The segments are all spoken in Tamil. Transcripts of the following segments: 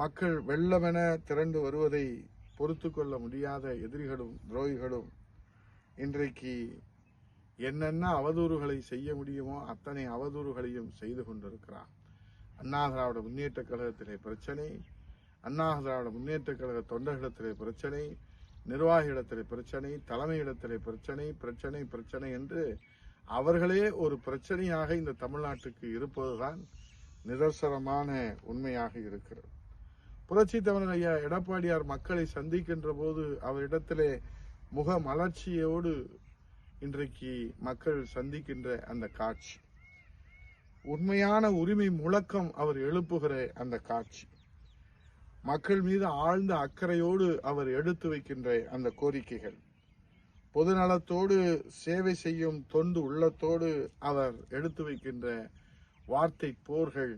மக்கள் வெள்ளமென திரண்டு வருவதை பொறுத்து கொள்ள முடியாத எதிரிகளும் துரோகிகளும் இன்றைக்கு என்னென்ன அவதூறுகளை செய்ய முடியுமோ அத்தனை அவதூறுகளையும் செய்து கொண்டிருக்கிறார். அண்ணா திராவிட முன்னேற்ற கழகத்திலே பிரச்சனை அண்ணா திராவிட முன்னேற்ற கழக தொண்டர்களிடத்திலே பிரச்சனை நிர்வாகியிடத்திலே பிரச்சனை தலைமையிடத்திலே பிரச்சனை பிரச்சனை பிரச்சனை என்று அவர்களே ஒரு பிரச்சனையாக இந்த தமிழ்நாட்டுக்கு இருப்பதுதான் நிதர்சனமான உண்மையாக இருக்கிறது. புரட்சி தமிழர் ஐயா எடப்பாடியார் மக்களை சந்திக்கின்ற போது அவரிடத்திலே முக மலர்ச்சியோடு இன்றைக்கு மக்கள் சந்திக்கின்ற அந்த காட்சி. உண்மையான உரிமை முழக்கம் அவர் எழுப்புகிற அந்த காட்சி. மக்கள் மீது ஆழ்ந்த அக்கறையோடு அவர் எடுத்து வைக்கின்ற அந்த கோரிக்கைகள். பொதுநலத்தோடு சேவை செய்யும் தொண்டு உள்ளத்தோடு அவர் எடுத்து வைக்கின்ற வார்த்தை போர்கள்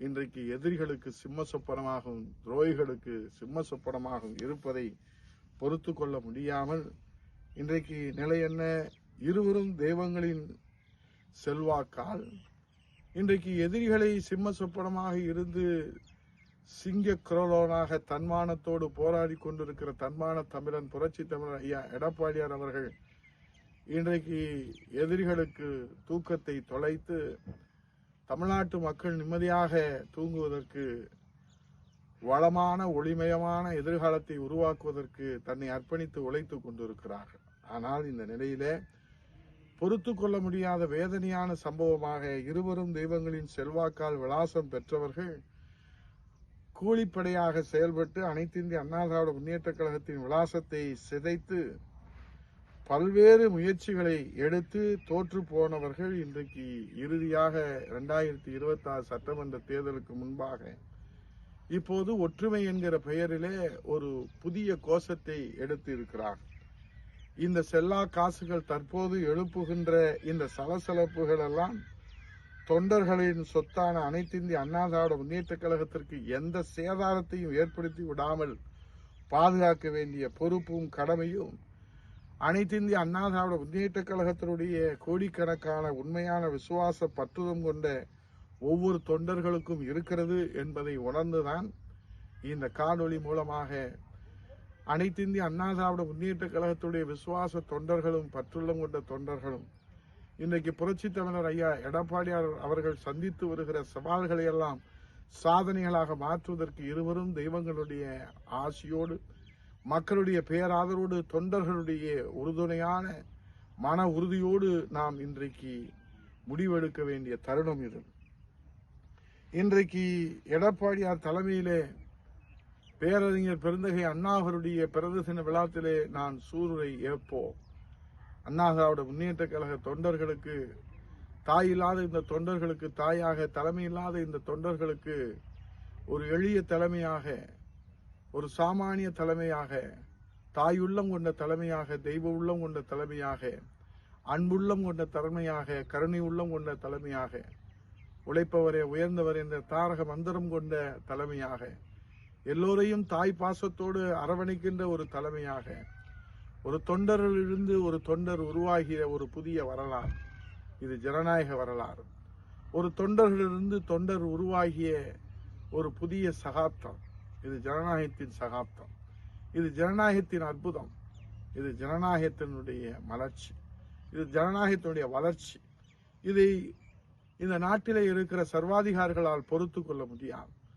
இன்றைக்கு எதிரிகளுக்கு சிம்ம சொப்பனமாகவும் துரோகிகளுக்கு சிம்ம சொப்பனமாகவும் இருப்பதை பொறுத்து கொள்ள முடியாமல் இன்றைக்கு நிலை என்ன? இருவரும் தெய்வங்களின் செல்வாக்கால். இன்றைக்கு எதிரிகளை சிம்ம சொப்பனமாக இருந்து சிங்க குரலோனாக தன்மானத்தோடு போராடி கொண்டிருக்கிற தன்மான தமிழன் புரட்சி தமிழன் ஐயா எடப்பாடியார் அவர்கள் இன்றைக்கு எதிரிகளுக்கு தூக்கத்தை தொலைத்து தமிழ்நாட்டு மக்கள் நிம்மதியாக தூங்குவதற்கு வளமான ஒளிமயமான எதிர்காலத்தை உருவாக்குவதற்கு தன்னை அர்ப்பணித்து உழைத்துக் கொண்டிருக்கிறார்கள். ஆனால் இந்த நிலையிலே பொறுத்து கொள்ள முடியாத வேதனையான சம்பவமாக இருவரும் தெய்வங்களின் செல்வாக்கால் விலாசம் பெற்றவர்கள் கூலிப்படையாக செயல்பட்டு அனைத்திந்திய அண்ணா திராவிட முன்னேற்ற கழகத்தின் விலாசத்தை சிதைத்து பல்வேறு முயற்சிகளை எடுத்து தோற்று போனவர்கள் இன்றைக்கு இறுதியாக ரெண்டாயிரத்தி இருபத்தாறு சட்டமன்ற தேர்தலுக்கு முன்பாக இப்போது ஒற்றுமை என்கிற பெயரிலே ஒரு புதிய கோஷத்தை எடுத்து இருக்கிறார் இந்த செல்லா காசுகள் தற்போது எழுப்புகின்ற இந்த சலசலப்புகள் எல்லாம் தொண்டர்களின் சொத்தான அனைத்திந்திய அண்ணா திராவிட முன்னேற்ற கழகத்திற்கு எந்த சேதாரத்தையும் ஏற்படுத்தி விடாமல் பாதுகாக்க வேண்டிய பொறுப்பும் கடமையும் அனைத்திந்திய அண்ணா திராவிட முன்னேற்ற கழகத்தினுடைய கோடிக்கணக்கான உண்மையான விசுவாச பற்றுதம் கொண்ட ஒவ்வொரு தொண்டர்களுக்கும் இருக்கிறது என்பதை உணர்ந்துதான் இந்த காணொளி மூலமாக அனைத்திந்திய அண்ணா திராவிட முன்னேற்ற கழகத்துடைய விசுவாச தொண்டர்களும் பற்றுள்ளம் கொண்ட தொண்டர்களும் இன்றைக்கு புரட்சி தமிழர் ஐயா எடப்பாடியார் அவர்கள் சந்தித்து வருகிற சவால்களை எல்லாம் சாதனைகளாக மாற்றுவதற்கு இருவரும் தெய்வங்களுடைய ஆசியோடு மக்களுடைய பேராதரோடு தொண்டர்களுடைய உறுதுணையான மன உறுதியோடு நாம் இன்றைக்கு முடிவெடுக்க வேண்டிய தருணம் இது. இன்றைக்கு எடப்பாடியார் தலைமையிலே பேரறிஞர் பெருந்தகை அண்ணா அவருடைய பிறந்த தின விழாத்திலே நான் சூருரை ஏற்போம். அண்ணா முன்னேற்ற கழக தொண்டர்களுக்கு தாய் இல்லாத இந்த தொண்டர்களுக்கு தாயாக தலைமை இல்லாத இந்த தொண்டர்களுக்கு ஒரு எளிய தலைமையாக ஒரு சாமானிய தலைமையாக தாயுள்ளம் கொண்ட தலைமையாக தெய்வ உள்ளம் கொண்ட தலைமையாக அன்புள்ளம் கொண்ட தலைமையாக கருணை உள்ளம் கொண்ட தலைமையாக உழைப்பவரே உயர்ந்தவர் என்ற தாரக மந்திரம் கொண்ட தலைமையாக எல்லோரையும் தாய் பாசத்தோடு அரவணைக்கின்ற ஒரு தலைமையாக ஒரு தொண்டரிலிருந்து ஒரு தொண்டர் உருவாகிய ஒரு புதிய வரலாறு. இது ஜனநாயக வரலாறு. ஒரு தொண்டர்களிலிருந்து தொண்டர் உருவாகிய ஒரு புதிய சகாப்தம். இது ஜனநாயகத்தின் சகாப்தம். இது ஜனநாயகத்தின் அற்புதம். இது ஜனநாயகத்தினுடைய மலர்ச்சி. இது ஜனநாயகத்தினுடைய வளர்ச்சி. இதை இந்த நாட்டிலே இருக்கிற சர்வாதிகாரிகளால் பொறுத்து கொள்ள முடியாது.